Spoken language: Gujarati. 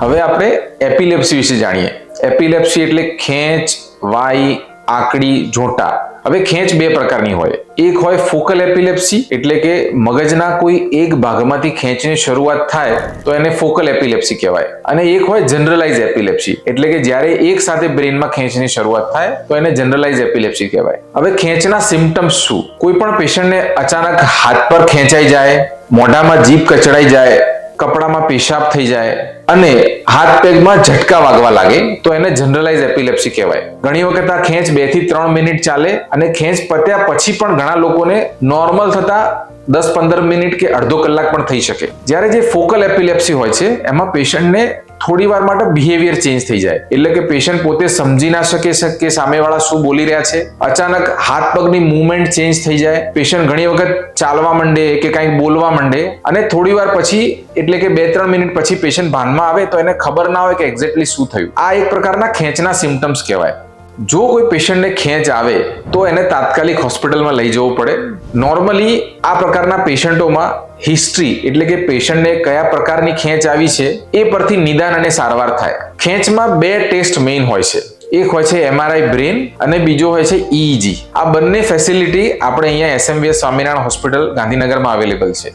હવે આપણે એપિલેપ્સી વિશે જાણીએ. એપિલેપ્સી એટલે ખેંચ, વાઈ, આકડી જોટા હવે ખેંચ બે પ્રકારની હોય. એક હોય ફોકલ એપિલેપ્સી, એટલે કે મગજના કોઈ એક ભાગમાંથી ખેંચની શરૂઆત થાય, તો એને ફોકલ એપિલેપ્સી કહેવાય. અને એક હોય જનરલાઇઝ એપિલેપ્સી, એટલે કે જ્યારે એક સાથે બ્રેનમાં ખેંચની શરૂઆત થાય, તો એને જનરલાઇઝ એપિલેપ્સી કહેવાય. હવે ખેંચના સિમ્ટમ્સ શું? કોઈ પણ પેશન્ટને અચાનક હાથ પર ખેંચાઈ જાય, મોઢામાં જીભ કચડાઈ જાય કપડામાં પેશાબ થઈ જાય અને હાથ પેગમાં ઝટકા વાગવા લાગે, તો એને જનરલાઇઝ એપિલેપ્સી કહેવાય. ઘણી વખત આ ખેંચ બેથી ત્રણ મિનિટ ચાલે અને ખેંચ પત્યા પછી પણ ઘણા લોકોને નોર્મલ થતા દસ પંદર મિનિટ કે અડધો કલાક પણ થઈ શકે. જ્યારે જે ફોકલ એપિલેપ્સી હોય છે, એમાં પેશન્ટને થોડી વાર માટે બિહેવિયર ચેન્જ થઈ જાય. એટલે કે પેશન્ટ પોતે સમજી ના શકે કે સામેવાળા શું બોલી રહ્યા છે. અચાનક હાથ પગની મૂવમેન્ટ ચેન્જ થઈ જાય. પેશન્ટ ઘણી વખત ચાલવા માંડે કે કંઈક બોલવા માંડે. અને થોડી વાર પછી, એટલે કે બે ત્રણ મિનિટ પછી પેશન્ટ ભાનમાં આવે તો એને ખબર ના હોય કે એક્ઝેક્ટલી શું થયું. આ એક પ્રકારના ખેંચના સિમ્ટમ્સ કહેવાય. જો કોઈ પેશન્ટને ખેંચ આવે, તો એને તાત્કાલિક હોસ્પિટલમાં લઈ જવું પડે. નોર્મલી આ પ્રકારના પેશન્ટોમાં હિસ્ટ્રી એટલે કે પેશન્ટને કયા પ્રકારની ખેંચ આવી છે, એ પરથી નિદાન અને સારવાર થાય. ખેંચમાં બે ટેસ્ટ મેઇન હોય છે. એક હોય છે એમઆરઆઈ બ્રેન અને બીજો હોય છે ઈજી આ બંને ફેસિલિટી આપણે અહીંયા એસએમવીએસ સ્વામિનારાયણ હોસ્પિટલ ગાંધીનગરમાં અવેલેબલ છે.